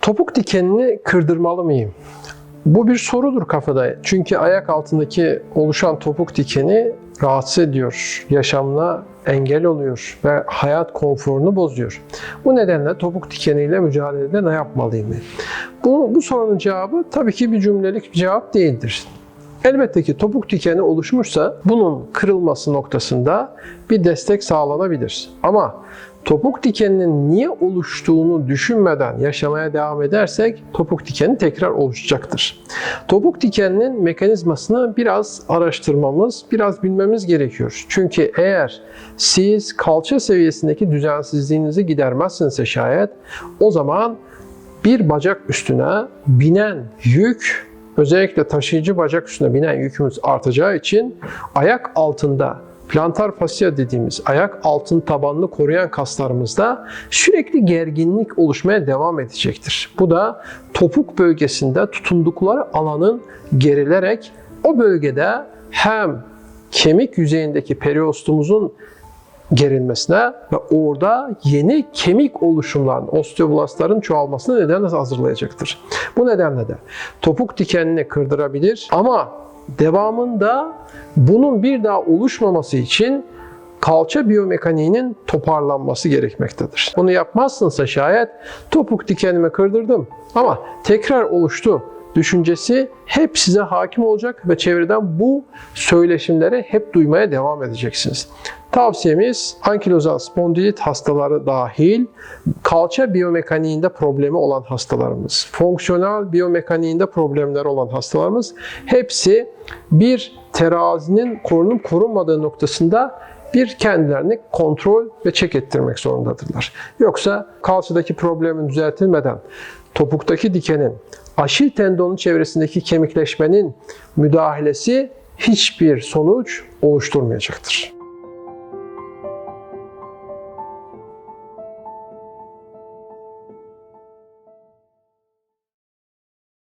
Topuk dikenini kırdırmalı mıyım? Bu bir sorudur kafada. Çünkü ayak altındaki oluşan topuk dikeni rahatsız ediyor, yaşamına engel oluyor ve hayat konforunu bozuyor. Bu nedenle topuk dikeniyle mücadelede ne yapmalıyım? Bu, bu sorunun cevabı tabii ki bir cümlelik bir cevap değildir. Elbette ki topuk dikeni oluşmuşsa bunun kırılması noktasında bir destek sağlanabilir. Ama topuk dikeninin niye oluştuğunu düşünmeden yaşamaya devam edersek topuk dikeni tekrar oluşacaktır. Topuk dikeninin mekanizmasını biraz araştırmamız, biraz bilmemiz gerekiyor. Çünkü eğer siz kalça seviyesindeki düzensizliğinizi gidermezseniz şayet o zaman bir bacak üstüne binen yük özellikle taşıyıcı bacak üstüne binen yükümüz artacağı için ayak altında plantar fascia dediğimiz ayak altın tabanını koruyan kaslarımızda sürekli gerginlik oluşmaya devam edecektir. Bu da topuk bölgesinde tutundukları alanın gerilerek o bölgede hem kemik yüzeyindeki periostumuzun gerilmesine ve orada yeni kemik oluşumların, osteoblastların çoğalmasına neden hazırlayacaktır. Bu nedenle de topuk dikenini kırdırabilir ama devamında bunun bir daha oluşmaması için kalça biyomekaniğinin toparlanması gerekmektedir. Bunu yapmazsınsa şayet topuk dikenimi kırdırdım ama tekrar oluştu düşüncesi hep size hakim olacak ve çevreden bu söyleşimleri hep duymaya devam edeceksiniz. Tavsiyemiz ankilozal spondilit hastaları dahil kalça biyomekaniğinde problemi olan hastalarımız, fonksiyonel biyomekaniğinde problemleri olan hastalarımız hepsi bir terazinin korunup korunmadığı noktasında bir kendilerini kontrol ve çek ettirmek zorundadırlar. Yoksa kalçadaki problemin düzeltilmeden topuktaki dikenin, aşil tendonun çevresindeki kemikleşmenin müdahalesi hiçbir sonuç oluşturmayacaktır.